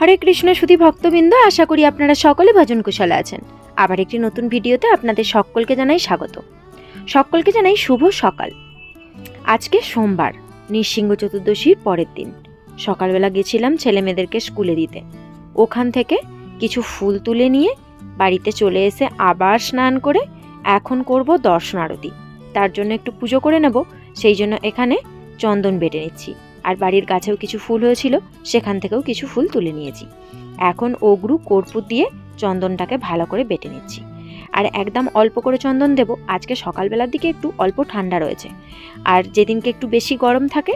হরে কৃষ্ণ, সুধী ভক্তবৃন্দ, আশা করি আপনারা সকলে ভজন কুশলে আছেন। আবার একটি নতুন ভিডিওতে আপনাদের সকলকে জানাই স্বাগত। সকলকে জানাই শুভ সকাল। আজকে সোমবার, নৃসিংহ চতুর্দশীর পরের দিন। সকালবেলা গেছিলাম ছেলে মেয়েদেরকে স্কুলে দিতে। ওখান থেকে কিছু ফুল তুলে নিয়ে বাড়িতে চলে এসে আবার স্নান করে এখন করব দর্শন আরতি তার জন্য একটু পুজো করে নেব, সেই জন্য এখানে চন্দন বেটে নিচ্ছি। আর বাড়ির গাছেও কিছু ফুল হয়েছিল, সেখান থেকেও কিছু ফুল তুলে নিয়েছি। এখন অগ্রু কর্পূর দিয়ে চন্দনটাকে ভালো করে বেটে নিচ্ছি। আর একদম অল্প করে চন্দন দেব, আজকে সকালবেলার দিকে একটু অল্প ঠান্ডা রয়েছে। আর যেদিনকে একটু বেশি গরম থাকে,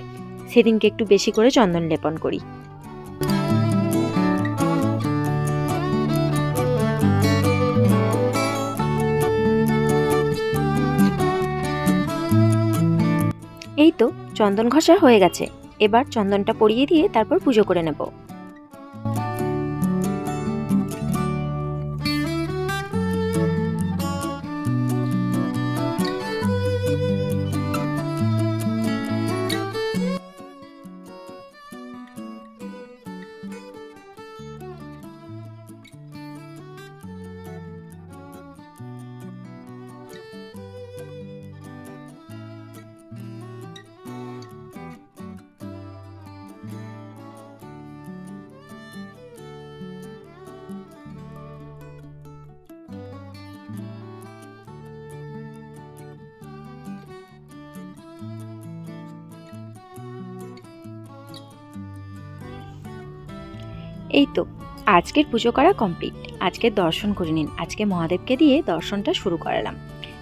সেদিনকে একটু বেশি করে চন্দন লেপন করি। এই তো, চন্দন ঘষা হয়ে গেছে। এবার চন্দনটা পরিয়ে দিয়ে তারপর পুজো করে নেব। এই তো, আজকের পুজো করা কমপ্লিট আজকের দর্শন করে নিন। আজকে মহাদেবকে দিয়ে দর্শনটা শুরু করালাম।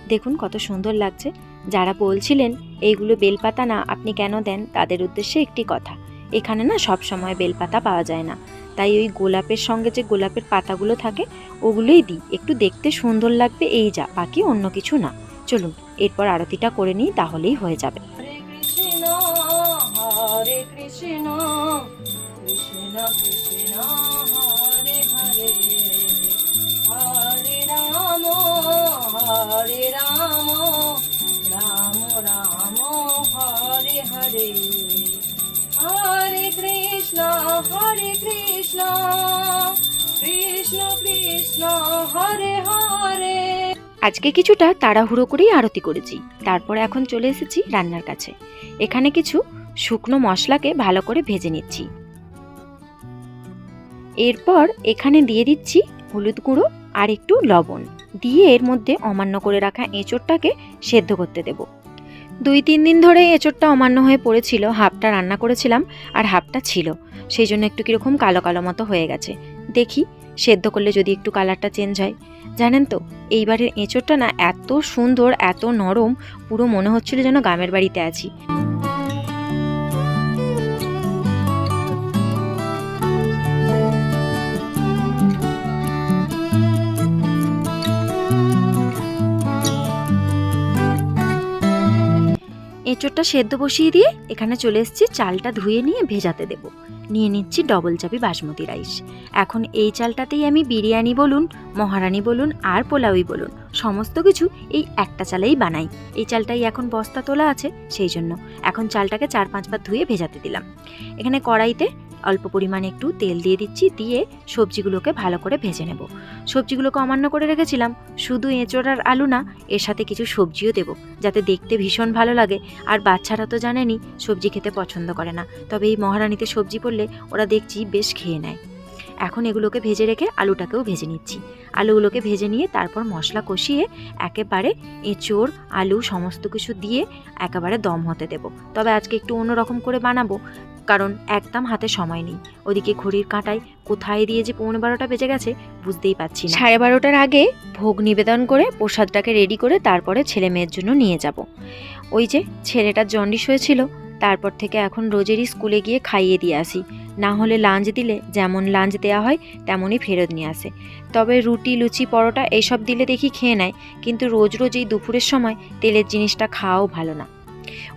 দেখুন কত সুন্দর লাগছে। যারা বলছিলেন, এইগুলো বেলপাতা না, আপনি কেন দেন? তাদের উদ্দেশ্যে একটি কথা। এখানে না সব সময় বেলপাতা পাওয়া যায় না। তাই ওই গোলাপের সঙ্গে যে গোলাপের পাতাগুলো থাকে, ওগুলোই দিই। একটু দেখতে সুন্দর লাগবে এই যা, বাকি অন্য কিছু না। চলুন, এরপর আরতিটা করে নিই, তাহলেই হয়ে যাবে। কৃষ্ণ। হরে হরে রাম হরে রাম রাম রাম হরে হরে হরে কৃষ্ণ হরে কৃষ্ণ কৃষ্ণ কৃষ্ণ হরে হরে আজকে কিছুটা তাড়াহুড়ো করেই আরতি করেছি, তারপরে এখন চলে এসেছি রান্নার কাছে। এখানে কিছু শুকনো মশলাকে ভালো করে ভেজে নিচ্ছি। এরপর এখানে দিয়ে দিচ্ছি হলুদ গুঁড়ো আর একটু লবণ। দিয়ে এর মধ্যে অমান্য করে রাখা এঁচোড়টাকে সেদ্ধ করতে দেব। দুই তিন দিন ধরে এঁচোড়টা অমান্য হয়ে পড়েছিল, হাফটা রান্না করেছিলাম আর হাফটা ছিল। সেই জন্য একটু কীরকম কালো কালো মতো হয়ে গেছে। দেখি, সেদ্ধ করলে যদি একটু কালারটা চেঞ্জ হয়। জানেন তো, এইবারের এঁচোড়টা না এত সুন্দর, এত নরম, পুরো মনে হচ্ছিল যেন গ্রামের বাড়িতে আছি। এঁচোড়টা সেদ্ধ বসিয়ে দিয়ে এখানে চলে এসেছি, চালটা ধুয়ে নিয়ে ভেজাতে দেব। নিয়ে নিচ্ছি ডবল চাপি বাসমতি রাইস এখন এই চালটাতেই আমি বিরিয়ানি বলুন, মহারানি বলুন আর পোলাওই বলুন, সমস্ত কিছু এই একটা চালেই বানাই। এই চালটাই এখন বস্তা তোলা আছে, সেই জন্য। এখন চালটাকে চার পাঁচবার ধুয়ে ভেজাতে দিলাম। এখানে কড়াইতে অল্প পরিমাণে একটু তেল দিয়ে দিচ্ছি, দিয়ে সবজিগুলোকে ভালো করে ভেজে নেব। সবজিগুলোকে অমান্য করে রেখেছিলাম, শুধু এঁচোড় আর আলু না, এর সাথে কিছু সবজিও দেব, যাতে দেখতে ভীষণ ভালো লাগে। আর বাচ্চারা তো জানেনই, সবজি খেতে পছন্দ করে না, তবে এই মহারানিতে সবজি পড়লে ওরা দেখছি বেশ খেয়ে নেয়। এখন এগুলোকে ভেজে রেখে আলুটাকেও ভেজে নিচ্ছি। আলুগুলোকে ভেজে নিয়ে তারপর মশলা কষিয়ে একেবারে এঁচোড়, আলু সমস্ত কিছু দিয়ে একেবারে দম হতে দেব। তবে আজকে একটু অন্যরকম করে বানাবো কারণ একদম হাতে সময় নেই। ওদিকে ঘড়ির কাঁটায় কোথায় দিয়ে যে পৌনে বারোটা বেজে গেছে বুঝতেই পারছি না। সাড়ে বারোটার আগে ভোগ নিবেদন করে প্রসাদটাকে রেডি করে তারপরে ছেলে মেয়ের জন্য নিয়ে যাব। ওই যে ছেলেটার জন্ডিস হয়েছিল, তারপর থেকে এখন রোজেরই স্কুলে গিয়ে খাইয়ে দিয়ে আসি। না হলে লাঞ্চ দিলে, যেমন লাঞ্চ দেওয়া হয়, তেমনই ফেরত নিয়ে আসে। তবে রুটি, লুচি, পরোটা, এইসব দিলে দেখি খেয়ে নেয়, কিন্তু রোজ রোজ এই দুপুরের সময় তেলের জিনিসটা খাওয়াও ভালো না।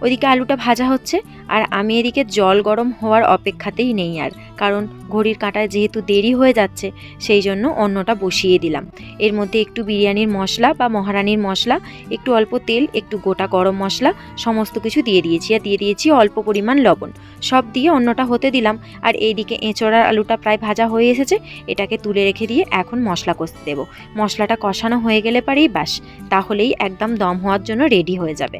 ওইদিকে আলুটা ভাজা হচ্ছে, আর আমি এদিকে জল গরম হওয়ার অপেক্ষাতেই নেই আর, কারণ ঘড়ির কাঁটায় যেহেতু দেরি হয়ে যাচ্ছে, সেই জন্য অন্যটা বসিয়ে দিলাম। এর মধ্যে একটু বিরিয়ানির মশলা বা মহারানির মশলা, একটু অল্প তেল, একটু গোটা গরম মশলা, সমস্ত কিছু দিয়ে দিয়েছি, আর দিয়ে দিয়েছি অল্প পরিমাণ লবণ। সব দিয়ে অন্যটা হতে দিলাম, আর এইদিকে এঁচড়ার আলুটা প্রায় ভাজা হয়ে এসেছে, এটাকে তুলে রেখে দিয়ে এখন মশলা কষতে দেবো। মশলাটা কষানো হয়ে গেলে পারেই বাস, তাহলেই একদম দম হওয়ার জন্য রেডি হয়ে যাবে।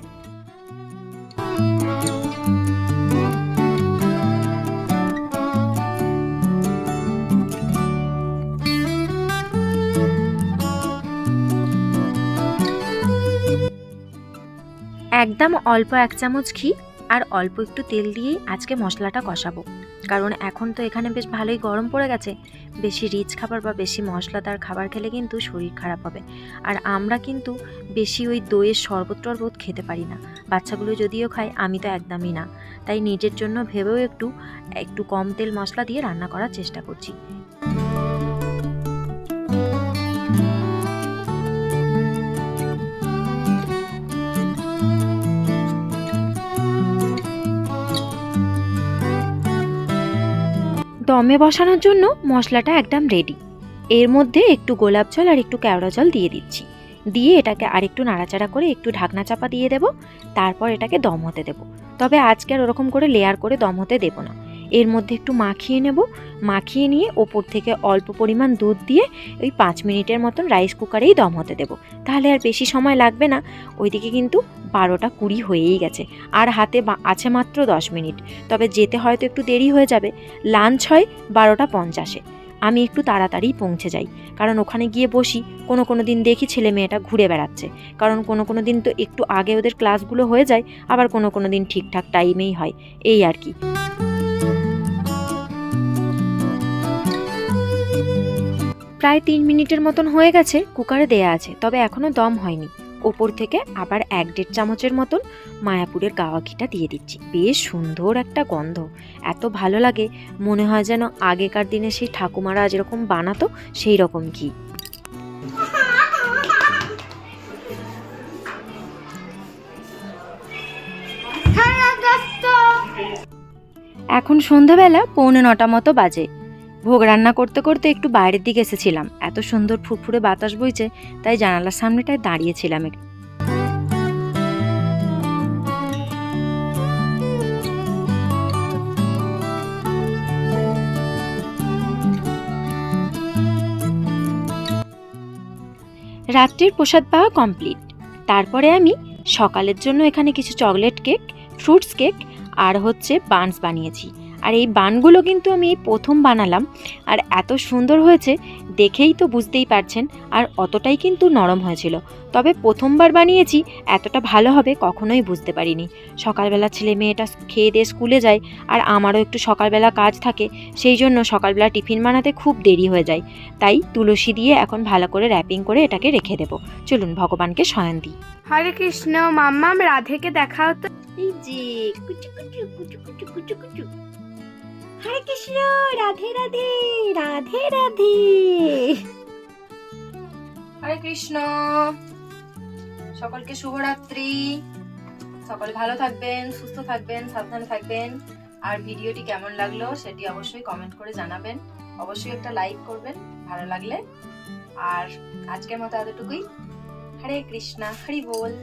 একদম অল্প এক চামচ ঘি আর অল্প একটু তেল দিয়েই আজকে মশলাটা কষাবো। কারণ এখন তো এখানে বেশ ভালোই গরম পড়ে গেছে। বেশি রিচ খাবার বা বেশি মশলাদার খাবার খেলে কিন্তু শরীর খারাপ হবে। আর আমরা কিন্তু বেশি ওই দইয়ের শরবত টরবত খেতে পারি না। বাচ্চাগুলো যদিও খায়, আমি তো একদমই না। তাই নিজের জন্য ভেবেও একটু একটু কম তেল মশলা দিয়ে রান্না করার চেষ্টা করছি। দমে বসানোর জন্য মশলাটা একদম রেডি এর মধ্যে একটু গোলাপ জল আর একটু কেওড়া জল দিয়ে দিচ্ছি। দিয়ে এটাকে আরেকটু নাড়াচাড়া করে একটু ঢাকনা চাপা দিয়ে দেব। তারপর এটাকে দম হতে দেবো। তবে আজকে আর ওরকম করে লেয়ার করে দম হতে দেবো না। এর মধ্যে একটু মাখিয়ে নেব। মাখিয়ে নিয়ে ওপর থেকে অল্প পরিমাণ দুধ দিয়ে ওই পাঁচ মিনিটের মতন রাইস কুকারেই দম হতে দেব। তাহলে আর বেশি সময় লাগবে না। ওইদিকে কিন্তু বারোটা কুড়ি হয়েই গেছে। আর হাতে আছে মাত্র দশ মিনিট। তবে যেতে হয়তো একটু দেরি হয়ে যাবে। লাঞ্চ হয় বারোটা পঞ্চাশে। আমি একটু তাড়াতাড়ি পৌঁছে যাই। কারণ ওখানে গিয়ে বসি। কোনো কোনো দিন দেখি ছেলে মেয়েটা ঘুরে বেড়াচ্ছে। কারণ কোনো কোনো দিন তো একটু আগে ওদের ক্লাসগুলো হয়ে যায়। আবার কোনো কোনো দিন ঠিকঠাক টাইমেই হয়। এই আর কি। প্রায় তিন মিনিটের মতন হয়ে গেছে কুকারে দেয়া আছে তবে এখনও দম হয়নি। ওপর থেকে আবার এক দেড় চামচের মতন মায়াপুরের গাওয়া ঘিটা দিয়ে দিচ্ছি। বেশ সুন্দর একটা গন্ধ। এত ভালো লাগে মনে হয় যেন আগেকার দিনে সেই ঠাকুমারা যেরকম বানাতো সেই রকম ঘি এখন সন্ধ্যাবেলা পৌনে নটা মতো বাজে। ভোগ রান্না করতে করতে একটু বাইরের দিকে এসেছিলাম। এত সুন্দর ফুরফুরে বাতাস বইছে, তাই জানালার সামনেটায় দাঁড়িয়েছিলাম একটু। রাত্রির প্রসাদ পাওয়া কমপ্লিট। তারপরে আমি সকালের জন্য এখানে কিছু চকলেট কেক, ফ্রুটস কেক আর হচ্ছে বানস বানিয়েছি। আর এই বানগুলো কিন্তু আমি এই প্রথম বানালাম। আর এত সুন্দর হয়েছে দেখেই তো বুঝতেই পারছেন আর অতটাই কিন্তু নরম হয়েছিল। তবে প্রথমবার বানিয়েছি এতটা ভালো হবে কখনোই বুঝতে পারিনি। সকালবেলা ছেলে মেয়েটা খেয়ে দিয়ে স্কুলে যায় আর আমারও একটু সকালবেলা কাজ থাকে সেই জন্য সকালবেলা টিফিন বানাতে খুব দেরি হয়ে যায়। তাই তুলসী দিয়ে এখন ভালো করে র্যাপিং করে এটাকে রেখে দেবো। চলুন ভগবানকে শয়ন দিই। হরে কৃষ্ণ মাম্মাম রাধেকে দেখা হতো এই যে কুচু কুচু কুচু কুচু কুচু কুচু। হরে কৃষ্ণ, রাধে রাধে রাধে রাধে। হরে কৃষ্ণ। সকলকে শুভরাত্রি। সকল ভালো থাকবেন, সুস্থ থাকবেন, সাবধানে থাকবেন। আর ভিডিওটি কেমন লাগল সেটি অবশ্যই কমেন্ট করে জানাবেন। অবশ্যই একটা লাইক করবেন, ভালো লাগলে। আর আজকের মতো এতটুকুই। হরে কৃষ্ণা, হরি বল।